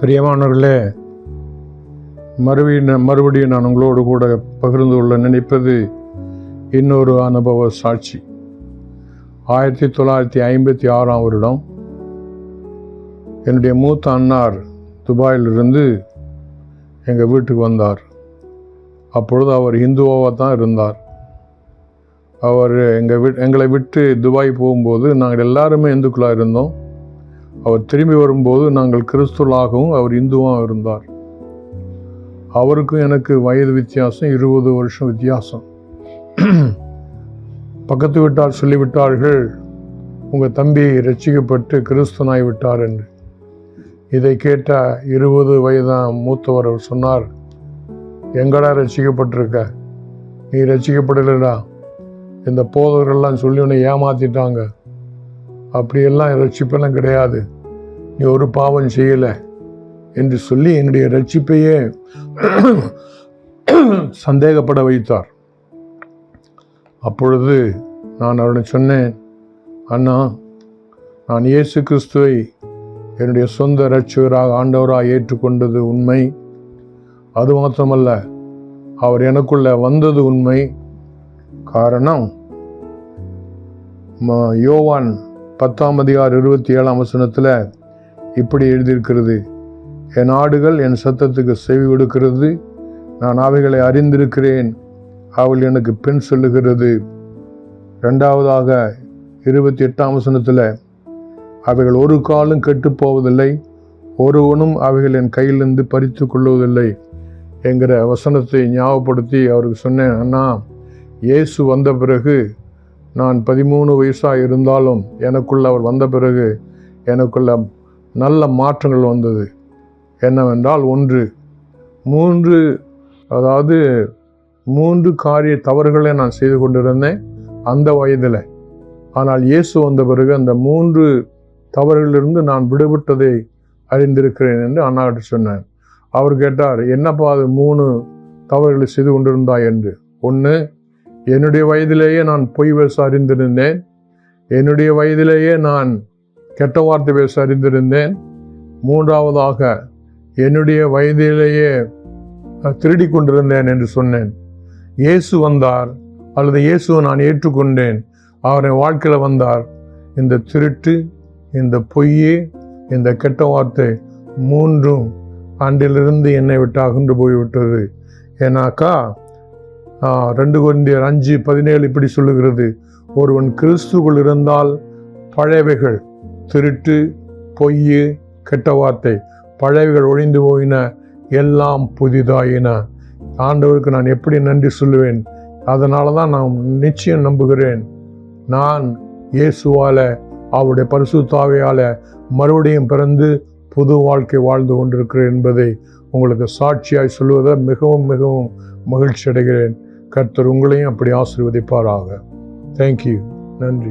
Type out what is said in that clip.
பிரியமானவர்களே மறுபடியும் மறுபடியும் நான் உங்களோடு கூட பகிர்ந்து கொள்ள நினைப்பது இன்னொரு அனுபவ சாட்சி. ஆயிரத்தி தொள்ளாயிரத்தி ஐம்பத்தி ஆறாம் வருடம் என்னுடைய மூத்த அண்ணார் துபாயிலிருந்து எங்கள் வீட்டுக்கு வந்தார். அப்பொழுது அவர் இந்துவாக தான் இருந்தார். அவர் எங்கள் வீ எங்களை விட்டு துபாய் போகும்போது நாங்கள் எல்லாருமே இந்துக்களாக இருந்தோம். அவர் திரும்பி வரும்போது நாங்கள் கிறிஸ்துவலாகவும் அவர் இந்துவாக இருந்தார். அவருக்கும் எனக்கு வயது வித்தியாசம் இருபது வருஷம் வித்தியாசம். பக்கத்து விட்டால் சொல்லிவிட்டார்கள் உங்கள் தம்பி ரட்சிக்கப்பட்டு கிறிஸ்துவனாய் விட்டார் என்று. இதை கேட்ட இருபது வயதான் மூத்தவர் அவர் சொன்னார் எங்கடா ரட்சிக்கப்பட்டிருக்க நீ ரட்சிக்கப்படலடா இந்த போதவர்கள்லாம் சொல்லி உன்னை ஏமாத்திட்டாங்க. அப்படியெல்லாம் ரட்சிப்பெல்லாம் கிடையாது. நீ ஒரு பாவம் செய்யலை என்று சொல்லி என்னுடைய ரட்சிப்பையே சந்தேகப்பட வைத்தார். அப்பொழுது நான் அவனை சொன்னேன் அண்ணா நான் இயேசு கிறிஸ்துவை என்னுடைய சொந்த ரட்சகராக ஆண்டவராக ஏற்றுக்கொண்டது உண்மை. அது மாத்திரமல்ல அவர் எனக்குள்ள வந்தது உண்மை. காரணம் யோவான் பத்தாம் அதிகார் இருபத்தி ஏழாம் வசனத்தில் இப்படி எழுதியிருக்கிறது. என் ஆடுகள் என் சத்தத்துக்கு செவி கொடுக்கிறது. நான் அவைகளை அறிந்திருக்கிறேன். அவள் எனக்கு பின் சொல்லுகிறது. ரெண்டாவதாக இருபத்தி எட்டாம் வசனத்தில் அவைகள் ஒரு காலும் கெட்டு போவதில்லை. ஒருவனும் அவைகள் என் கையிலிருந்து பறித்து கொள்வதில்லை என்கிற வசனத்தை ஞாபகப்படுத்தி அவருக்கு சொன்னேன் அண்ணா இயேசு வந்த பிறகு நான் பதிமூணு வயசாக இருந்தாலும் எனக்குள்ள அவர் வந்த பிறகு எனக்குள்ள நல்ல மாற்றங்கள் வந்தது. என்னவென்றால் ஒன்று மூன்று அதாவது மூன்று காரிய தவறுகளை நான் செய்து கொண்டிருந்தேன் அந்த வயதில். ஆனால் இயேசு வந்த பிறகு அந்த மூன்று தவறுகளிலிருந்து நான் விடுபட்டதை அறிந்திருக்கிறேன் என்று அண்ணாவிட்ட சொன்னேன் அவர் கேட்டார் என்னப்பா அது மூணு தவறுகளை செய்து கொண்டிருந்தாய்? என்று. ஒன்று என்னுடைய வயதிலேயே நான் பொய் பேச அறிந்திருந்தேன். என்னுடைய வயதிலேயே நான் கெட்ட வார்த்தை பேச அறிந்திருந்தேன். மூன்றாவதாக என்னுடைய வயதிலேயே திருடி திருடிக் கொண்டிருந்தேன் என்று சொன்னேன். இயேசு வந்தார் அல்லது இயேசுவை நான் ஏற்றுக்கொண்டேன். அவரை வாழ்க்கையில் வந்தார். இந்த திருட்டு இந்த பொய் இந்த கெட்ட வார்த்தை மூன்றும் அன்றிலிருந்து என்னை விட்டு அகன்று போய்விட்டது. ஏன்னாக்கா ரெண்டு குழந்தையர் அஞ்சு பதினேழு இப்படி சொல்லுகிறது. ஒருவன் கிறிஸ்துக்குள் இருந்தால் பழையவைகள் திருட்டு பொய் கெட்ட வார்த்தை பழையவைகள் ஒழிந்து போயின எல்லாம் புதிதாயின. ஆண்டவருக்கு நான் எப்படி நன்றி சொல்லுவேன்? அதனால தான் நான் நிச்சயம் நம்புகிறேன். நான் இயேசுவால அவருடைய பரிசுத்தாவையால் மறுபடியும் பிறந்து புது வாழ்க்கை வாழ்ந்து கொண்டிருக்கிறேன் என்பதை உங்களுக்கு சாட்சியாய் சொல்வதில் மிகவும் மிகவும் மகிழ்ச்சி அடைகிறேன் கர்த்தர் உங்களையும் அப்படி ஆசீர்வதிப்பாராக. தேங்க்யூ நன்றி.